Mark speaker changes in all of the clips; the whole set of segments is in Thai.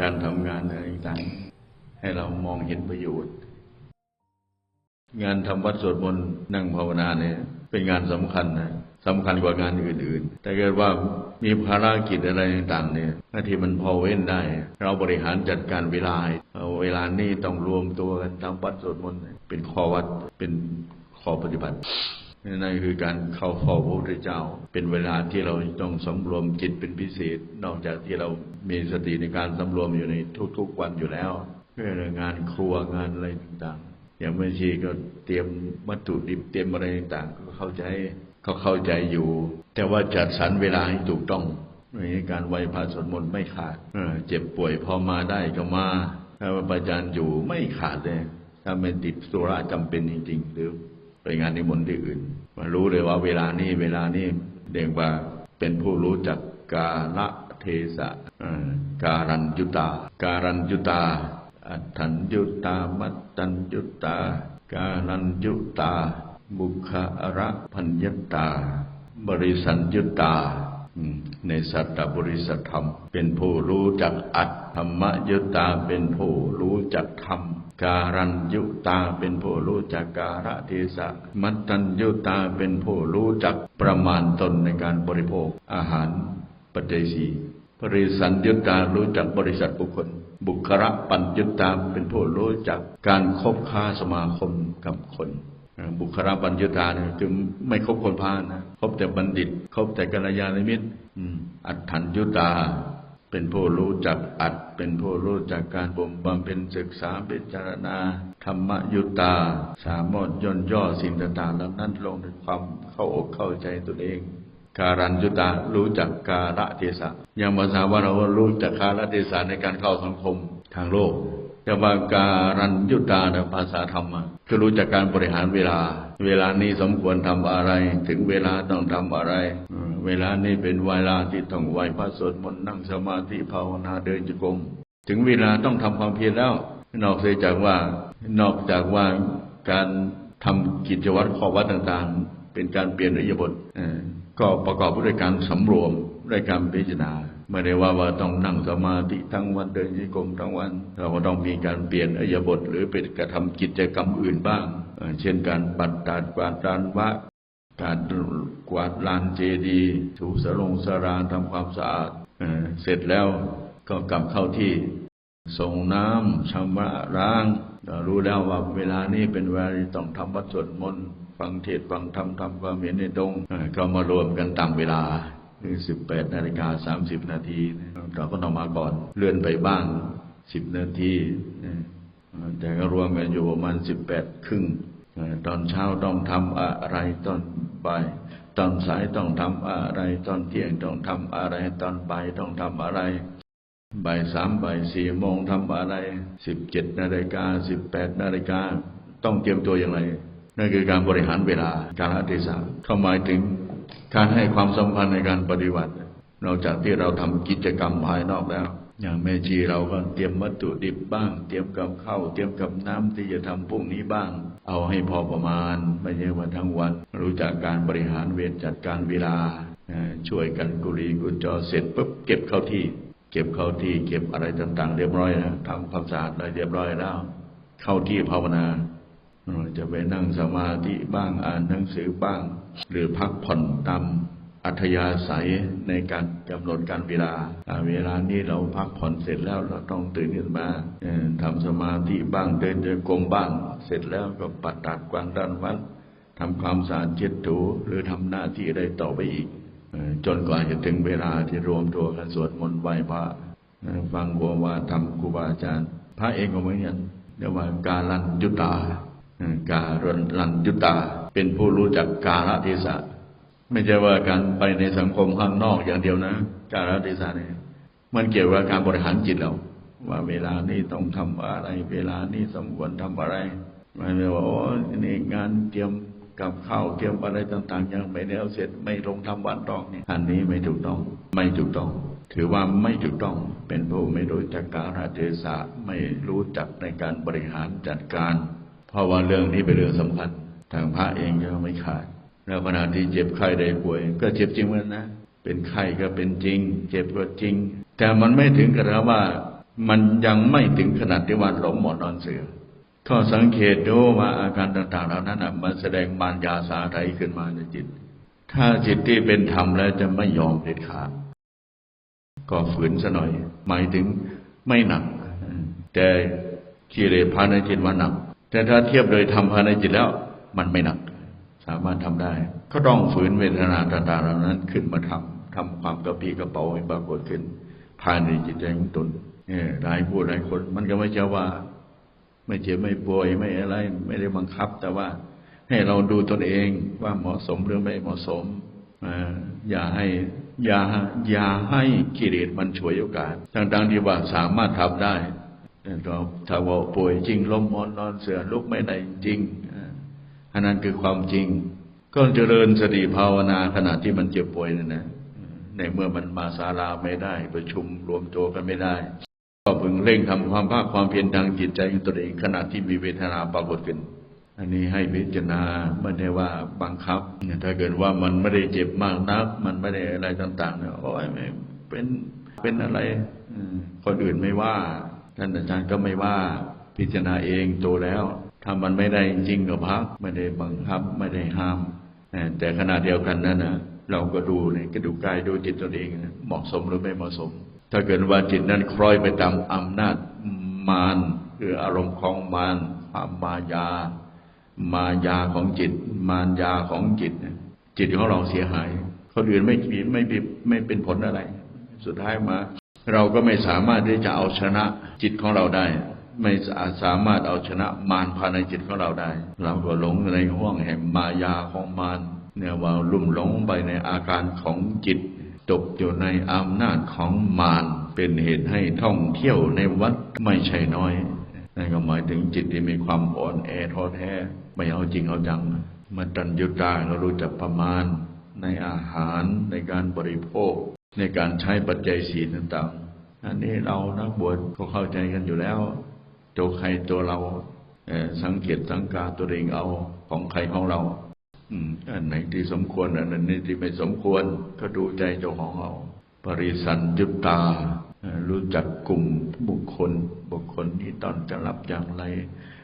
Speaker 1: การทำงานอะไรต่างให้เรามองเห็นประโยชน์ งานทำวัดสวดมนต์นั่งภาวนาเนี่ยเป็นงานสำคัญนะสำคัญกว่างานอื่นๆ แต่เกิดว่ามีภารกิจอะไรต่างๆเนี่ยหน้าที่มันพอเว้นได้ เราบริหารจัดการเวลาเอาเวลานี้ต้องรวมตัวกันทำวัดสวดมนต์เป็นข้อวัดเป็นข้อปฏิบัติ นั่นคือการเข้าเฝ้าพระพุทธเจ้า เป็นเวลาที่เราต้องสำรวมจิตเป็นพิเศษ นอกจากที่เรามีสติในการสำรวมอยู่ในทุกๆวันอยู่แล้วเพื่องานครัวงานอะไรต่างๆ อย่างไม่ชีก็เตรียมวัตถุดิบเตรียมอะไรต่างๆ ก็เข้าใจเขาเข้าใจอยู่ แต่ว่าจัดสรรเวลาให้ถูกต้องในการไหวพระสวดมนต์ไม่ขาดเจ็บป่วยพอมาได้ก็มาถ้าว่าระจานอยู่ไม่ขาดเลยถ้าไม่ติดสุราจำเป็นจริง ๆ หรือ ไปงานนิมนต์ที่อื่น มารู้เลยว่าเวลานี้เวลานี้เรียกว่าเป็นผู้รู้จักกาละเทศะการันยุตา การันยุตา อัฏฐัญยุตา มัตตัญยุตา การันยุตา บุคาระพัญญตา บริสัญยุตาในสัตตบริสธรรม เป็นผู้รู้จักอัตธรรมยุตาเป็นผู้รู้จักธรรม การัญยุตาเป็นผู้รู้จักการะเทศะมัตตัญยุตาเป็นผู้รู้จักประมาณตนในการบริโภคอาหารปัจจัยสี่บริสัญยุตารู้จักบริษัทบุคคล บุคระปัญยุตาเป็นผู้รู้จักการคบค้าสมาคมกับคนบุคลาปัญญาตาเนี่ยคือไม่คบคนพาลนะคบแต่บัณฑิตคบแต่กัลยาณมิตรอัตถัญยุตา เป็นผู้รู้จักอัด เป็นผู้รู้จักการบ่มบำเพ็ญศึกษาพิจารณา ธรรมยุตตา สามารถย่นย่อสิ่งต่างๆเหล่านั้นลงในความเข้าอกเข้าใจตัวเอง การันยุตารู้จักกาลเทศะอย่างภาษาว่าเรารู้จักกาลเทศะในการเข้าสังคมทางโลกแต่ว่าการันยุตาในภาษาธรรมคือรู้จักการบริหารเวลา เวลานี้สมควรทำอะไร ถึงเวลาต้องทำอะไร เวลานี้เป็นเวลาที่ต้องไหวพระสวดมนต์นั่งสมาธิภาวนาเดินจงกรมถึงเวลาต้องทำความเพียรแล้ว นอกเสียจากว่า นอกจากว่าการทำกิจวัตรข้อวัดต่างๆ เป็นการเปลี่ยนอิริยบถเอ่อก็ประกอบด้วยการสำรวมด้วยการพิจารณา ไม่ได้ว่าว่าต้องนั่งสมาธิทั้งวันเดินจงกรมทั้งวัน เราก็ต้องมีการเปลี่ยนอิริยาบถหรือเป็นกระทำกิจกรรมอื่นบ้าง เช่นการปัดตาดกวาดลานวัดการกวาดลานเจดีย์ถูสรงสรานทำความสะอาดเอเสร็จแล้วก็กลับเข้าที่ส่งน้ำชำระล้างเรารู้แล้วว่าเวลานี้เป็นเวลาที่ต้องทำวัดสวดมนต์ฟังเทศฟังธรรมทำความเห็นในตรงก็มารวมกันตามเวลา คือสิบแปดนาฬิกาสามสิบนาทีเราก็ต้องมาก่อนเลื่อนไปบ้างสิบนาทีแต่ก็รวมกันอยู่ประมาณสิบแปดครึ่งตอนเช้าต้องทำอะไรตอนบ่ายตอนสายต้องทำอะไร ตอนเที่ยงต้องทำอะไร ตอนบ่ายต้องทำอะไรบ่ายสามบ่ายสี่โมงทำอะไรสิบเจ็ดนาฬิกาสิบแปดนาฬิกาต้องเตรียมตัวอย่างไรนั่นคือการบริหารเวลาการละเทศะเข้าหมายถึง การให้ความสำคัญในการปฏิบัตินอกจากที่เราทำกิจกรรมภายนอกแล้ว อย่างแม่ชีเราก็เตรียมวัตถุดิบบ้าง เตรียมกับข้าวเตรียมกับน้ำที่จะทำพรุ่งนี้บ้าง เอาให้พอประมาณไม่ใช่ว่าทั้งวัน รู้จักการบริหารเวรจัดการเวลาช่วยกันกุลีกุจอเสร็จปุ๊บเก็บเข้าที่ เก็บเข้าที่เก็บอะไรต่างๆ เรียบร้อยนะทำความสะอาดอะไรเรียบร้อยแล้ว เข้าที่ภาวนา จะไปนั่งสมาธิบ้างอ่านหนังสือบ้าง หรือพักผ่อนตามอัธยาศัยในการกำหนดการเวลา เวลานี้เราพักผ่อนเสร็จแล้วเราต้องตื่นขึ้นมาทำสมาธิบ้างเดินเดินกลมบ้าง เสร็จแล้วก็ปัดตัดกวางด้านวัดทำความสะอาดเช็ดถูหรือทำหน้าที่ใดต่อไปอีก จนกว่าจะถึงเวลาที่รวมตัวกันสวดมนต์ไหว้พระฟังครูว่าทำครูบาอาจารย์ พระเองก็เหมือนกันเรียกว่าการลันยุตา การลันยุตา เป็นผู้รู้จักกาลเทศะไม่ใช่ว่าการไปในสังคมข้างนอกอย่างเดียวนะ การลเทศะเนี่ยมันเกี่ยวกับการบริหารจิตเราว่าเวลานี้ต้องทำอะไร เวลานี้สมควรทำอะไรไม่ใช่ว่าโอ้นี่งานเตรียมกับข้าวเตรียมอะไรต่างๆ ยังไม่แล้วเสร็จไม่ลงทำวันตองนี่อันนี้ไม่ถูกต้อง ไม่ถูกต้อง ถือว่าไม่ถูกต้องเป็นผู้ไม่รู้จักกาลเทศะไม่รู้จักในการบริหารจัดการ เพราะว่าเรื่องนี้เป็นเรื่องสำคัญ ทางพระเองก็ไม่ขาด แล้วขณะที่เจ็บไข้ได้ป่วย ก็เจ็บจริงเหมือนนะ เป็นไข้ก็เป็นจริง เจ็บก็จริง แต่มันไม่ถึงกับว่า มันยังไม่ถึงขนาดที่ว่าหลงหมอนอนเสือก็สังเกตดูว่าอาการต่างๆเหล่านั้นน่ะมันแสดงมารยาสาไถขึ้นมาในจิต ถ้าจิตที่เป็นธรรมแล้วจะไม่ยอมเด็ดขาด ก็ฝืนซะหน่อย หมายถึงไม่หนัก แต่กิเลสภายในจิตว่าหนัก แต่ถ้าเทียบโดยธรรมภายในจิตแล้ว มันไม่หนัก สามารถทำได้ ก็ต้องฝืนเวทนาต่างๆเหล่านั้นขึ้นมาทำทำความกระปรี้กระเป๋าให้ปรากฏขึ้น ภายในจิตใจของตนเนี่ยหลายผู้หลายคน มันก็ไม่ใช่ว่า ไม่เจ็บไม่ป่วยไม่อะไร ไม่ได้บังคับ แต่ว่าให้เราดูตนเองว่าเหมาะสมหรือไม่เหมาะสมอย่าให้อย่าอย่าให้กิเลสมันฉวยโอกาสทั้งๆที่ว่าสามารถทำได้ เราถ้าว่าป่วยจริงล้มนอนนอนเสือลุกไม่ได้จริงอ่าอันนั้นคือความจริง ก็เจริญสติภาวนาขณะที่มันเจ็บป่วยนั่นนะในเมื่อมันมาศาลาไม่ได้ ประชุมรวมตัวกันไม่ได้ ก็พึงเร่งทำความภาคความเพียรทางจิตใจของตนเองขณะที่มีเวทนาปรากฏขึ้น อันนี้ให้พิจารณาไม่ได้ว่าบังคับถ้าเกิดว่ามันไม่ได้เจ็บมากนัก มันไม่ได้อะไรต่างๆเนี่ยโอ้ยไม่เป็นเป็นอะไรคนอื่นไม่ว่า ท่านอาจารย์ก็ไม่ว่าพิจารณาเองโตแล้วถ้ามันไม่ได้จริงก็พักไม่ได้บังคับไม่ได้ห้ามแต่ขณะเดียวกันนั้นนะเราก็ดูเนี่ยก็ดูกายดูจิตตนเองนะเหมาะสมหรือไม่เหมาะสม ถ้าเกิดว่าจิตนั้นคล้อยไปตามอำนาจมารคืออารมณ์ของมารความมายา มายาของจิต มารยาของจิตจิตของเราเสียหายคนอื่นไม่ไม่ไม่เป็นผลอะไร สุดท้ายมา เราก็ไม่สามารถที่จะเอาชนะจิตของเราได้ ไม่สามารถเอาชนะมารภายในจิตของเราได้ เราก็หลงในห่วงแห่งมายาของมารเนี่ยว่าลุ่มหลงไปในอาการของจิตตกอยู่ในอำนาจของมารเป็นเหตุให้ท่องเที่ยวในวัดไม่ใช่น้อยนั่นก็หมายถึงจิตที่มีความอ่อนแอท้อแท้ไม่เอาจริงเอาจังมันตัญญุตาเรารู้จักประมาณในอาหารในการบริโภค ในการใช้ปัจจัยสีต่างๆ อันนี้เรานักบวชก็เข้าใจกันอยู่แล้ว ตัวใครตัวเราสังเกตสังกาตัวเองเอาของใครของเรา อืมอันไหนที่สมควรอันไหนที่ไม่สมควรก็ดูใจเจ้าของเราปริสันยุตตา รู้จักกลุ่มบุคคล บุคคลที่ตอนจะรับอย่างไร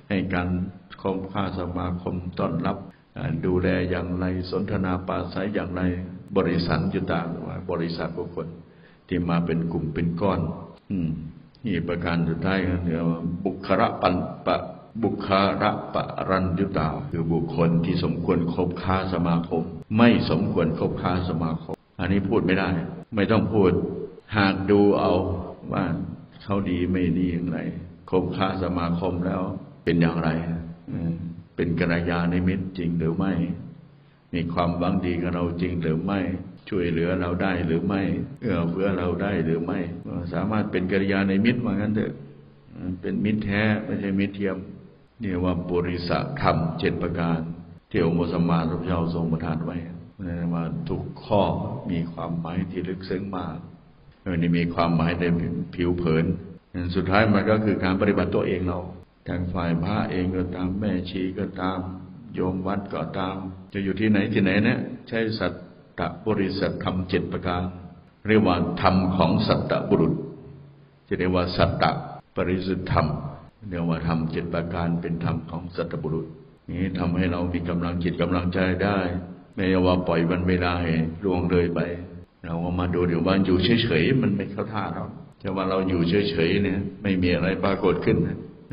Speaker 1: ให้การคมค่าสมาคมต้อนรับ ดูแลอย่างไรสนทนาปาศัยอย่างไร บริสันยุตาหรือว่า บริษัทบุคคลที่มาเป็นกลุ่มเป็นก้อน อืมนี่ประการสุดท้ายเรียกว่าบุคระปันปะบุคาระปะรันยุตาคือบุคคลที่สมควรคบค้าสมาคม ไม่สมควรคบค้าสมาคม อันนี้พูดไม่ได้ ไม่ต้องพูด หากดูเอาว่าเขาดีไม่ดีอย่างไรคบค้าสมาคมแล้วเป็นอย่างไร เป็นกัลยาณมิตรจริงหรือไม่ มีความหวังดีกับเราจริงหรือไม่ ช่วยเหลือเราได้หรือไม่ เอื้อเฟื้อเราได้หรือไม่ สามารถเป็นกัลยาณมิตรว่างั้นเถอะเป็นมิตรแท้ไม่ใช่มิตรเทียมเรียกว่าบริษัทธรรมเจ็ดประการที่องค์พระสัมาพุทธเจ้าทรงประทานไว้นั่นว่าทุกข้อมีความหมายที่ลึกซึ้งมากไม่ได้มีความหมายในผิวเผินสุดท้ายมันก็คือการปฏิบัติตัวเองเราทางฝ่ายพระเองก็ตามแม่ชีก็ตาม โยมวัดก็ตาม จะอยู่ที่ไหนที่ไหนเนี่ยใช้สัตตบริษัทธรรมเจ็ดประการ เรียกว่าธรรมของสัตตบุรุษ จะเรียกว่าสัตตะปริสุทธธรรมเรียกว่าธรรมเจ็ดประการเป็นธรรมของสัตตบุรุษ นี้ทำให้เรามีกำลังจิตกำลังใจได้ไม่ว่าปล่อยวันเวลาให้ล่วงเลยไป เราก็มาดูเดี๋ยวว่าอยู่เฉยๆมันไม่เข้าท่าเราแต่ว่าเราอยู่เฉยๆเนี่ย ไม่มีอะไรปรากฏขึ้น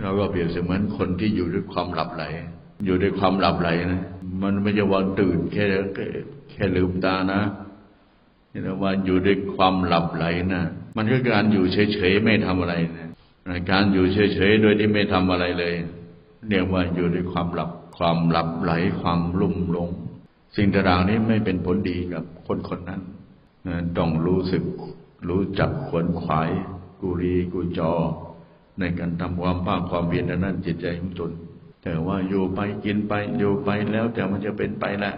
Speaker 1: เราก็เปรียบเสมือนคนที่อยู่ด้วยความหลับไหล อยู่ด้วยความหลับไหลนะ มันไม่ใช่ว่าตื่น แค่แค่ลืมตานะเรียกว่าอยู่ด้วยความหลับไหลนะมันก็การอยู่เฉยๆไม่ทำอะไรนะการอยู่เฉยๆโดยที่ไม่ทำอะไรเลยเรียกว่าอยู่ด้วยความหลับความหลับไหลความลุ่มหลง สิ่งต่างๆนี้ไม่เป็นผลดีกับคนคนนั้นต้องรู้สึกรู้จักขวนขวาย กุรีกุจอ ในการทำความภาคความเพียรอันนั้นจิตใจของตน แต่ว่าอยู่ไปกินไปอยู่ไปแล้วแต่มันจะเป็นไปแหละ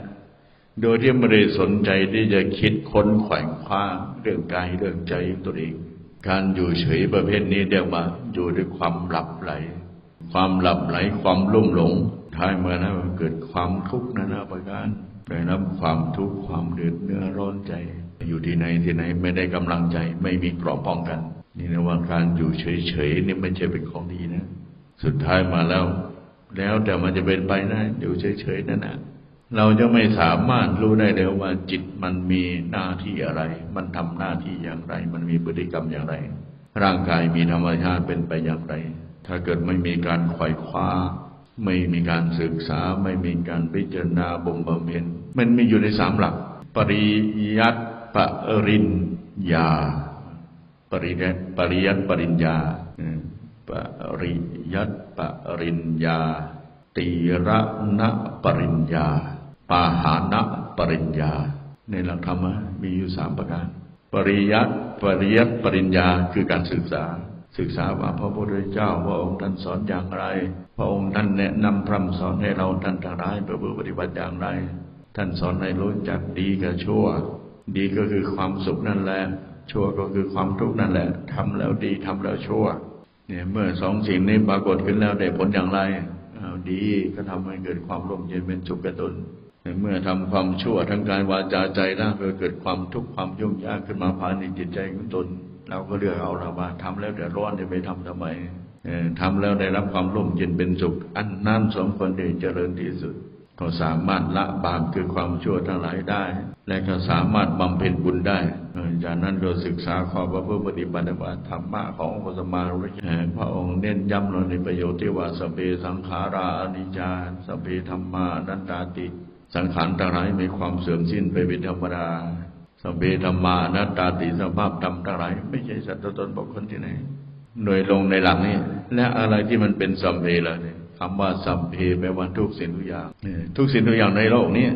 Speaker 1: โดยที่ไม่ได้สนใจที่จะคิดค้นแขวงคว้าเรื่องกายเรื่องใจตัวเอง การอยู่เฉยประเภทนี้เรียกว่าอยู่ด้วยความหลับไหล ความหลับไหลความลุ่มหลงท้ายเมื่อนั้นมันเกิดความทุกข์นานาประการได้รับความทุกข์ความเดือดเนื้อร้อนใจ อยู่ที่ไหนที่ไหนไม่ได้กำลังใจ ไม่มีกราะป้องกัน นี่นะว่าการอยู่เฉยๆนี่ไม่ใช่เป็นของดีนะ สุดท้ายมาแล้ว แล้วแต่มันจะเป็นไปนะอยู่เฉยๆนั่นนะเราจะไม่สามารถรู้ได้เลยว่าจิตมันมีหน้าที่อะไร มันทำหน้าที่อย่างไร มันมีพฤติกรรมอย่างไร ร่างกายมีธรรมชาติเป็นไปอย่างไร ถ้าเกิดไม่มีการไขว่คว้า ไม่มีการศึกษา ไม่มีการพิจารณาบ่มบำเพ็ญ มันมีอยู่ในสามหลัก ปริยัติปริญญา ปริยัติปริยัติปริญญา ปริยัติปริญญา ตีระณปริญญา ปาหานะปริญญา ในหลักธรรมะมีอยู่สามประการ ปริยัติปริยัติปริญญาคือการศึกษา ศึกษาว่าพระพุทธเจ้าพระองค์ท่านสอนอย่างไร พระองค์ท่านแนะนำพร่ำสอนให้เราท่านทั้งหลายประพฤติปฏิบัติอย่างไร ท่านสอนให้รู้จักดีกับชั่ว ดีก็คือความสุขนั่นแหละชั่วก็คือความทุกข์นั่นแหละทำแล้วดีทำแล้วชั่ว เนี่ย เมื่อสองสิ่งนี้ปรากฏขึ้นแล้วได้ผลอย่างไรดีก็ทำให้เกิดความร่มเย็นเป็นสุขกระตุนเมื่อทำความชั่วทั้งกายวาจาใจแล้วก็เกิดความทุกข์ความยุ่งยากขึ้นมาภายในจิตใจของตน เราก็เลือกเอาละว่าทำแล้วเดือดร้อนจะไปทำทำไมเออทำแล้วได้รับความร่มเย็นเป็นสุข อันนั้นสมควรที่เจริญที่สุด ก็สามารถละบาปคือความชั่วทั้งหลายได้ และก็สามารถบำเพ็ญบุญได้จากนั้นก็ศึกษาข้อพระพุทธปฏิบัติว่าธรรมะของพระสมารุชพระองค์เน้นย้ำลงในประโยชน์ที่ว่าสเพสังขาราอนิจจาสเพธรรมานันตาติ สังขารทั้งหลายมีความเสื่อมสิ้นไปเป็นธรรมดาสเพธรรมานัตตาติสภาพธรรมทั้งหลายไม่ใช่สัตว์ตนบุคคลที่ไหนโดยลงในหลักนี้ และอะไรที่มันเป็นสัมเพล่ะเนี่ย คำว่าสัมเพแปลว่าทุกสิ่งทุกอย่างเนี่ยทุกสิ่งทุกอย่างในโลกนี้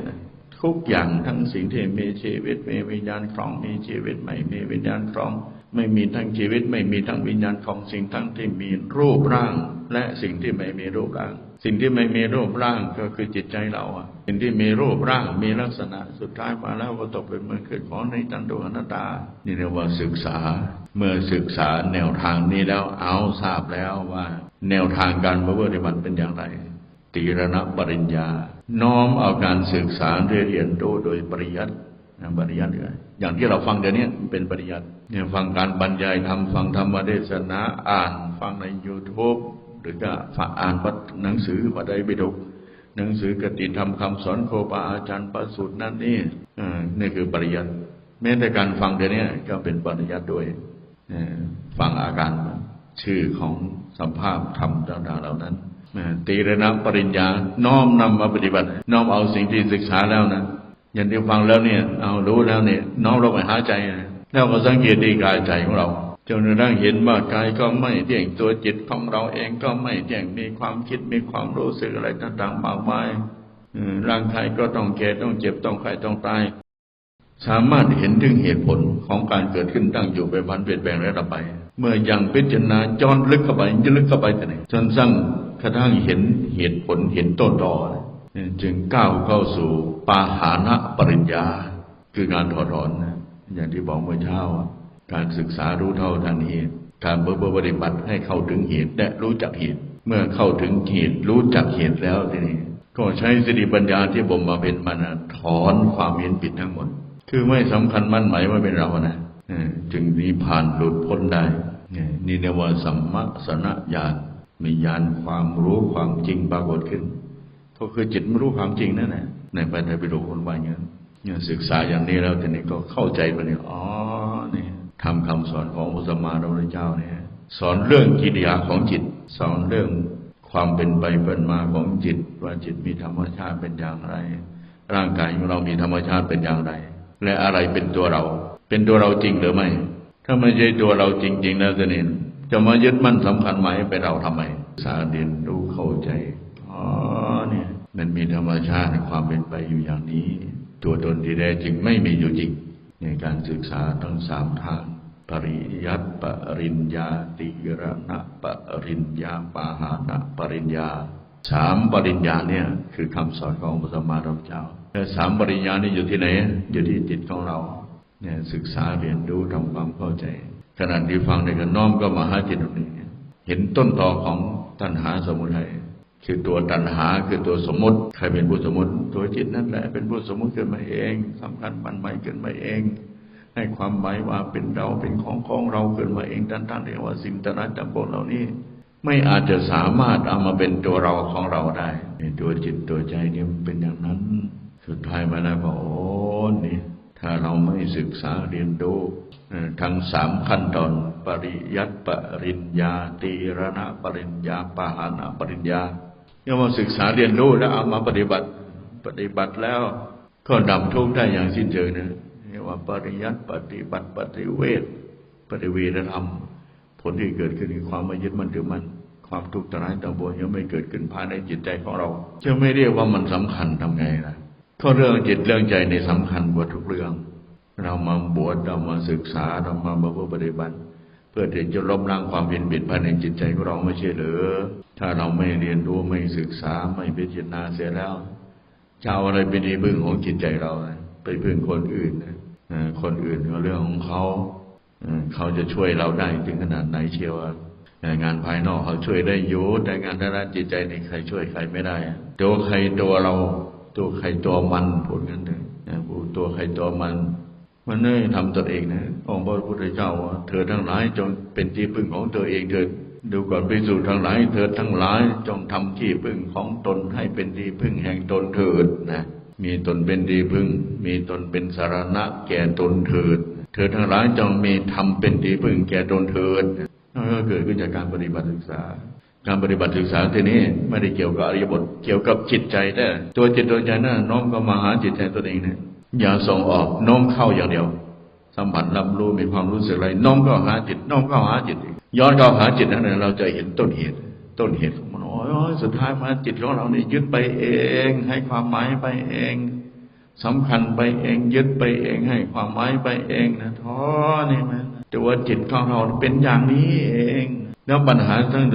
Speaker 1: ทุกอย่างทั้งสิ่งที่มีชีวิตมีวิญญาณครองมีชีวิตไม่มีวิญญาณครอง ไม่มีทั้งชีวิต ไม่มีทั้งวิญญาณของสิ่งทั้งที่มีรูปร่าง และสิ่งที่ไม่มีรูปร่าง สิ่งที่ไม่มีรูปร่างก็คือจิตใจเราอะสิ่งที่มีรูปร่างมีลักษณะสุดท้ายมาแล้วก็ตกเป็นเมืองขึ้นของในตันดวงอนัตตา นี่เรียกว่าศึกษา เมื่อศึกษาแนวทางนี้แล้วเอาทราบแล้วว่า แนวทางการปฏิบัติเป็นอย่างไรตีรณปริญญา น้อมเอาการศึกษาเรียนรู้โดยปริยัติ ปริยัติเลยอย่างที่เราฟังเดี๋ยวนี้เป็นปริยัติเนี่ยฟังการบรรยายทำฟังธรรมเทศนาอ่าน ฟังใน YouTube หรือก็ฟังอ่านหนังสือวัดใดบิดกหนังสือกติธรรมคำสอนโครูบาอาจารย์ประสูตรนั่นนี่อ่านี่คือปริยัติแม้แต่การฟังเดี๋ยวนี้ก็เป็นปริยัติด้วยเอ่อฟังอาการชื่อของสัมภาพธรรมต่างๆเหล่านั้นตีรณปริญญาน้อมนำมาปฏิบัติ น้อมเอาสิ่งที่ศึกษาแล้วนะ อย่างที่ฟังแล้วเนี่ย เอารู้แล้วเนี่ย น้อมเราไปหาใจนะแล้วก็สังเกตที่กายใจของเราจนกระทั่งเห็นว่ากายก็ไม่เที่ยงตัวจิตของเราเองก็ไม่เที่ยงมีความคิดมีความรู้สึกอะไรต่างๆมากมายร่างกายก็ต้องแก่ต้องเจ็บต้องไข้ต้องตาย สามารถเห็นถึงเหตุผลของการเกิดขึ้นตั้งอยู่ไปพันเปลี่ยนแปลงและดับไปเมื่อยังพิจารณาจอนลึกเข้าไปจะลึกเข้าไปแต่ไหนจนสร้างกระทั่งเห็นเหตุผลเห็นต้นตอ จึงก้าวเข้าสู่ปาหานะปริญญา คือการถอดถอนนะอย่างที่บอกเมื่อเช้า การศึกษารู้เท่าทันเหตุ การปฏิบัติให้เข้าถึงเหตุและรู้จักเหตุ เมื่อเข้าถึงเหตุรู้จักเหตุแล้วทีนี้ ก็ใช้สติปัญญาที่บ่มมาเป็นมันถอนความเห็นผิดทั้งหมด คือไม่สำคัญมั่นหมายว่าเป็นเรานะจึงนิพพานหลุดพ้นได้นี่ยนี่เรียกว่าสัมมาสนญาณมีญาณความรู้ความจริงปรากฏขึ้น ก็คือจิตไม่รู้ความจริงนั่นแหละในปัญญาปิฎกคนว่าอย่างนั้นเนี่ยศึกษาอย่างนี้แล้วทีนี้ก็เข้าใจไปเนี่ยอ๋อเนี่ยทำคำสอนของพระสัมมาสัมพุทธเจ้าเนี่ยสอนเรื่องกิริยาของจิต สอนเรื่องความเป็นไปเป็นมาของจิต ว่าจิตมีธรรมชาติเป็นอย่างไร ร่างกายของเรามีธรรมชาติเป็นอย่างไร และอะไรเป็นตัวเรา เป็นตัวเราจริงหรือไม่ ถ้าไม่ใช่ตัวเราจริง ๆ แล้วจะเนี่ยจะมายึดมั่นสำคัญหมายเป็นเราทำไม สาเรียนรู้เข้าใจ มันมีธรรมชาติในความเป็นไปอยู่อย่างนี้ ตัวตนที่แท้จริงไม่มีอยู่จริง ในการศึกษาทั้งสามทาง ปริยัติปริญญาติรณะปริญญาปาหานะปริญญาสามปริญญาเนี่ยคือคำสอนของพระสัมมาสัมพุทธเจ้าแต่สามปริญญานี่อยู่ที่ไหน อยู่ที่จิตของเราเนี่ยศึกษาเรียนรู้ทำความเข้าใจขณะที่ฟังในกันน้อมก็มาหาจิตตรงนี้เนี่เห็นต้นตอของตัณหาสมุทัย คือตัวตัณหาคือตัวสมมติใครเป็นผู้สมมติ ตัวจิตนั่นแหละเป็นผู้สมมติขึ้นมาเองสำคัญมันหมายขึ้นมาเอง ให้ความหมายว่าเป็นเราเป็นของของเราเกิดมาเองตั้งๆเรียกว่าสิ่งต่างๆต่างปวงเหล่านี้ ไม่อาจจะสามารถเอามาเป็นตัวเราของเราได้ตัวจิตตัวใจเนี่ยนเป็นอย่างนั้น สุดท้ายมาแล้วก็โอ้นี่ถ้าเราไม่ศึกษาเรียนรู้ทั้งสามขั้นตอนปริยัติปริญญาตีรณะปริญญาปหานะปริญญา เนี่ยมาศึกษาเรียนรู้แล้วเอามาปฏิบัติ ปฏิบัติแล้วก็ดับทุกข์ได้อย่างสิ้นเชิงนะเรียกว่าปริยัติปฏิบัติปฏิเวทปฏิเวทธรรม ผลที่เกิดขึ้นคือความไม่ยึดมั่นถือมั่นความทุกข์ตรายต่างปวงยังไม่เกิดขึ้นภายในจิตใจของเราจะไม่เรียกว่ามันสำคัญทำไงล่ะก็เรื่องจิตเรื่องใจในสำคัญกว่าทุกเรื่อง เรามาบวชเรามาศึกษาเรามาบำเพ็ญปฏิบัติ เพื่อที่จะลบล้างความเปลี่ยนเปลี่ยนภายในจิตใจของเราไม่ใช่หรือ ถ้าเราไม่เรียนรู้ไม่ศึกษาไม่พิจารณาเสียแล้วจะเอาอะไรเป็นที่พึ่งของจิตใจเราไปพึ่งคนอื่นนะคนอื่นก็เรื่องของเขาเขาจะช่วยเราได้ถึงขนาดไหนเชียวงานภายนอกเขาช่วยได้อยู่แต่งานด้านจิตใจนี่ใครช่วยใครไม่ได้ ตัวใครตัวเรา ตัวใครตัวมันพูดกันเลยนะพูดตัวใครตัวมัน มันไม่ทำตนเองนะองค์พระพุทธเจ้าว่าเธอทั้งหลายจงเป็นที่พึ่งของเธอเองเถิดดูก่อนภิกษุทั้งหลาย เธอทั้งหลายจงทำที่พึ่งของตนให้เป็นที่พึ่งแห่งตนเถิดนะมีตนเป็นที่พึ่ง มีตนเป็นสารณะแก่ตนเถิด เธอทั้งหลายจงมีธรรมเป็นที่พึ่งแก่ตนเถิดนั่นก็เกิดขึ้นจากการปฏิบัติศึกษา การปฏิบัติศึกษาทีนี้ไม่ได้เกี่ยวกับอริยบทเกี่ยวกับจิตใจแต่ตัวจิตตัวใจนั้นน้อมก็มาหาจิตใจตัวเองเนี่ย อย่าส่งออกน้อมเข้าอย่างเดียว สัมผัสรับรู้มีความรู้สึกอะไรน้อมเข้าหาจิตน้อมเข้าหาจิตย้อนเข้าหาจิตนั้นเราจะเห็นต้นเหตุ ต้นเหตุของมันโอ้ยสุดท้ายมาจิตของเราเนี่ยยึดไปเอง ให้ความหมายไปเองสำคัญไปเอง ยึดไปเอง ให้ความหมายไปเองนะท้อนี่มันแต่ว่าจิตของเราเป็นอย่างนี้เอง แล้วปัญหาทั้ง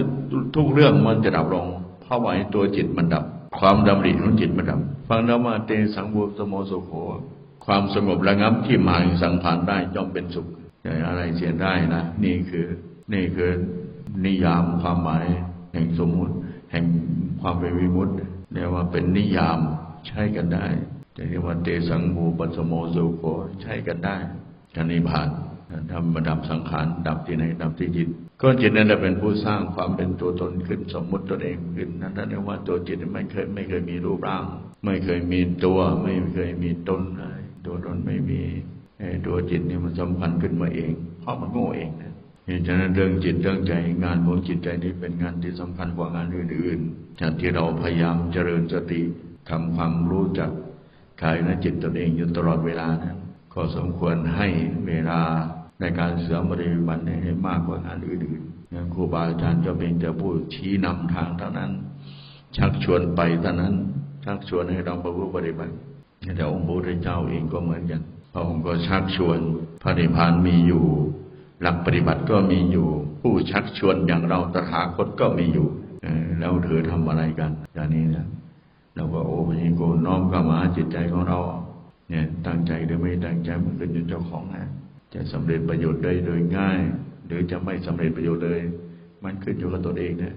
Speaker 1: ทุกเรื่องมันจะดับลงเพราะว่าตัวจิตมันดับ ความดำริของจิตมันดับฟังแล้วมาเตสังบุสโมโสโขความสงบระงับที่หมายสังผ่านได้ย่อมเป็นสุขอะไรเสียได้นะ นี่คือนี่คือนิยามความหมายแห่งสมมุติ แห่งความเป็นวิมุตติเรียกว่าเป็นนิยามใช้กันได้จะเรียกว่าเตสังบูปสโมโสโขใช้กันได้กันนิพพาน ทำมาดับสังขารดับที่ไหนดับที่จิต ก็จิตนั้นเป็นผู้สร้างความเป็นตัวตนขึ้นสมมุติตนเองขึ้นนั่นนั่นเรียกว่าตัวจิตไม่เคยไม่เคยมีรูปร่าง ไม่เคยมีตัวไม่เคยมีตนเลยตัวตนไม่มีตัวจิตนี่มันสำคัญขึ้นมาเองเพราะมันโง่เองนะเหตุฉะนั้นเรื่องจิตเรื่องใจงานของจิตใจนี้เป็นงานที่สำคัญกว่างานอื่นๆจากที่เราพยายามเจริญสติทำความรู้จักกายและจิตตนเองอยู่ตลอดเวลานะก็สมควรให้เวลา ในการเสริมปฏิบัติให้มากกว่างานอื่นๆครูบาอาจารย์จะเป็นจะพูดชี้นำทางเท่านั้น ชักชวนไปเท่านั้น ชักชวนให้เราประพฤติปฏิบัติแต่องค์พระพุทธเจ้าเองก็เหมือนกันพระองค์ก็ชักชวนพระนิพพานมีอยู่ หลักปฏิบัติก็มีอยู่ ผู้ชักชวนอย่างเราตถาคตก็มีอยู่แล้วเธอทำอะไรกันอย่างนี้นะเราก็โอ้พญิโกน้อมเข้ามาหาจิตใจของเรา เนี่ยตั้งใจหรือไม่ตั้งใจมันขึ้นอยู่เจ้าของนะ จะสำเร็จประโยชน์ได้โดยง่าย หรือจะไม่สำเร็จประโยชน์เลย มันขึ้นอยู่กับตัวเองนะ